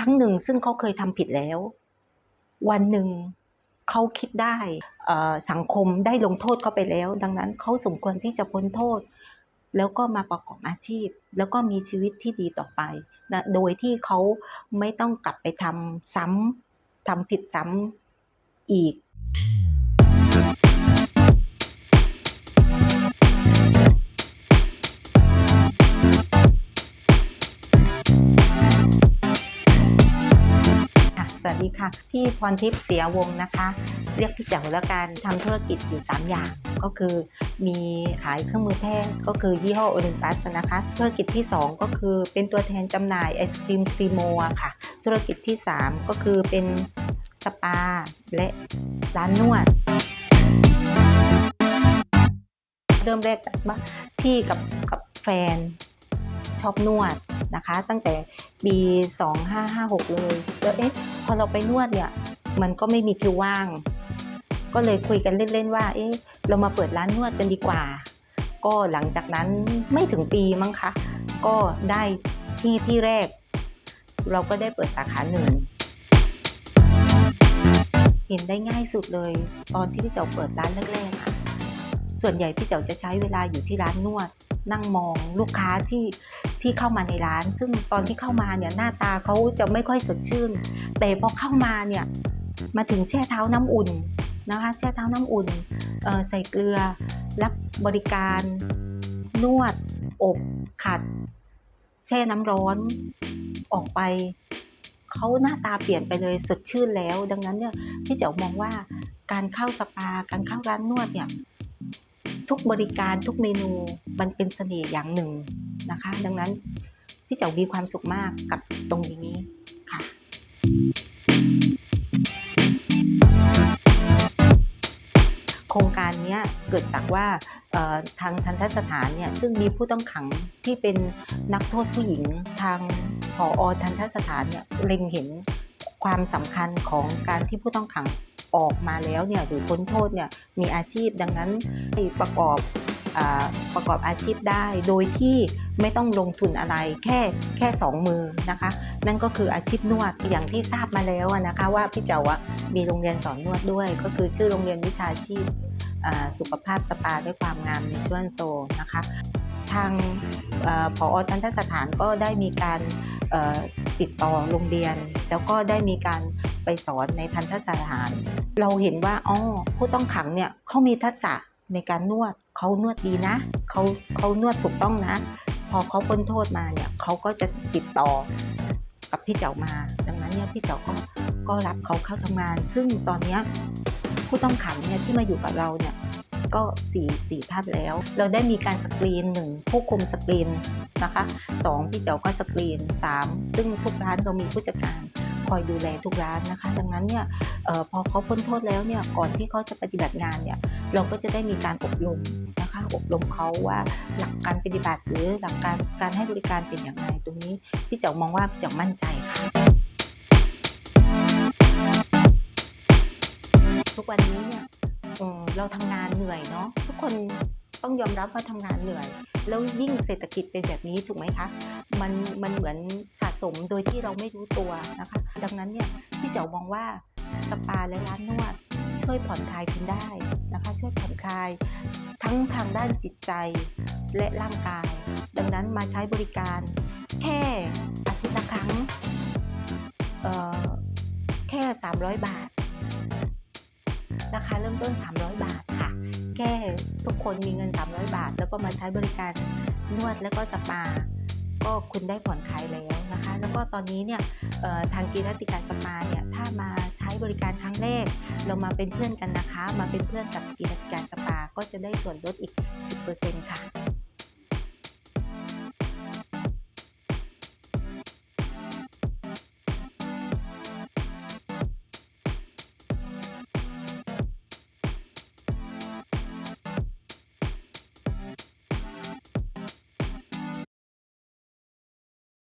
รั้งหนึ่งซึ่งเขาเคยทำผิดแล้ว วันหนึ่งเขาคิดได้สังคมได้ลงโทษเขาไปแล้ว ดังนั้นเขาสมควรที่จะพ้นโทษ แล้วก็มาประกอบอาชีพ แล้วก็มีชีวิตที่ดีต่อไปนะโดยที่เขาไม่ต้องกลับไปทำซ้ำทำผิดซ้ำอีก ดีค่ะ พี่พรทิพย์เสียวงนะคะ เรียกพี่แจ๋วแล้วกันทำธุรกิจอยู่ 3 อย่างก็คือมีขายเครื่องมือแพทย์ก็คือยี่ห้อโอลิมปัสนะคะ ธุรกิจที่ 2 ก็คือเป็นตัวแทนจำหน่ายไอศครีมครีโมอะค่ะ ธุรกิจที่ 3 ก็คือเป็นสปาและร้านนวดเริ่มแรกจากว่าพี่กับกับแฟนชอบนวดนะคะ ตั้งแต่ปี 2556 เลยแล้วเอ๊ะ อเราไปนวดเนี่ย มันก็ไม่มีคิวว่าง ก็เลยคุยกันเล่นๆว่า เอ๊ะ เรามาเปิดร้านนวดกันดีกว่า ก็หลังจากนั้นไม่ถึงปีมั้งคะ ก็ได้ที่ที่แรก เราก็ได้เปิดสาขาหนึ่งเห็นได้ง่ายสุดเลย ตอนที่พี่เจ้าเปิดร้านแรกๆอะส่วนใหญ่พี่เจ้าจะใช้เวลาอยู่ที่ร้านนวด นั่งมองลูกค้าที่ ที่เข้ามาในร้าน ซึ่งตอนที่เข้ามาเนี่ยหน้าตาเขาจะไม่ค่อยสดชื่น แต่พอเข้ามาเนี่ยมาถึงแช่เท้าน้ำอุ่นนะคะแช่เท้าน้ำอุ่นใส่เกลือรับบริการ นวด อบขัด แช่น้ำร้อนออกไปเขาหน้าตาเปลี่ยนไปเลยสดชื่นแล้ว ดังนั้นเนี่ยพี่เจ๋วมองว่าการเข้าสปาการเข้าร้านนวดเนี่ย ทุกบริการทุกเมนูมันเป็นเสน่ห์อย่างหนึ่งนะคะ ดังนั้นพี่เจ๋วมีความสุขมากกับตรงนี้ค่ะโครงการนี้เกิดจากว่าทางทันทสถานเนี่ยซึ่งมีผู้ต้องขังที่เป็นนักโทษผู้หญิงทางผอทันทสถานเนี่ยเล็งเห็นความสำคัญของการที่ผู้ต้องขัง ออกมาแล้วเนี่ยหรือพ้นโทษเนี่ยมีอาชีพดังนั้นให้ประกอบอาประกอบอาชีพได้ โดยที่ไม่ต้องลงทุนอะไรแค่แค่สองมือนะคะ นั่นก็คืออาชีพนวดอย่างที่ทราบมาแล้วนะคะ ว่าพี่เจ๋วะมีโรงเรียนสอนนวดด้วย ก็คือชื่อโรงเรียนวิชาชีพสุขภาพสปาด้วยความงามในช่วงโซนนะคะ ทางเออผอทันทสถานก็ได้มีการติดต่อโรงเรียน แล้วก็ได้มีการ ไปสอนในทันทสถาน เราเห็นว่าอ๋อผู้ต้องขังเนี่ยเขามีทักษะในการนวดเขานวดดีนะเขาเขานวดถูกต้องนะ พอเขาพ้นโทษมาเนี่ยเขาก็จะติดต่อกับพี่เจ้ามา ดังนั้นเนี่ยพี่เจ้าก็ก็รับเขาเข้าทำงาน ซึ่งตอนเนี้ยผู้ต้องขังเนี่ยที่มาอยู่กับเราเนี่ยก็สี่สี่ท่านแล้ว เราได้มีการสกรีนหนึ่งผู้คุมสกรีนนะคะสองพี่เจ้าก็สกรีนสามซึ่งทุกร้านเรามีผู้จัดการ คอยดูแลทุกร้านนะคะ ดังนั้นเนี่ยออพอเขาพ้นโทษแล้วเนี่ยก่อนที่เขาจะปฏิบัติงานเนี่ยเราก็จะได้มีการอบรมนะคะอบรมเขาว่าหลักการปฏิบัติหรือหลักการการให้บริการเป็นอย่างไรตรงนี้พี่เจ้ามองว่าพี่เจ้ามั่นใจค่ะทุกวันนี้เนี่ยเอ่อเราทำงานเหนื่อยเนาะทุกคนต้องยอมรับว่าทำงานเหนื่อย แล้วยิ่งเศรษฐกิจเป็นแบบนี้ถูกไหมคะ มันมันเหมือนสะสมโดยที่เราไม่รู้ตัวนะคะ ดังนั้นเนี่ยพี่เจ๋วมองว่าสปาและร้านนวดช่วยผ่อนคลายคุณได้นะคะ ช่วยผ่อนคลาย ทั้งทางด้านจิตใจและร่างกาย ดังนั้นมาใช้บริการแค่อาทิตย์ละครั้งเอ่อแค่ 300 บาท ราคาเริ่มต้น 300 บาท แค่ทุกคนมีเงิน 300 บาท แล้วก็มาใช้บริการนวดแล้วก็สปา ก็คุณได้ผ่อนคลายแล้วนะคะ แล้วก็ตอนนี้เนี่ยทางกีรติการสปาเนี่ยถ้ามาใช้บริการครั้งแรก เรามาเป็นเพื่อนกันนะคะ มาเป็นเพื่อนกับกีรติการสปาก็จะได้ส่วนลดอีก 10%ค่ะ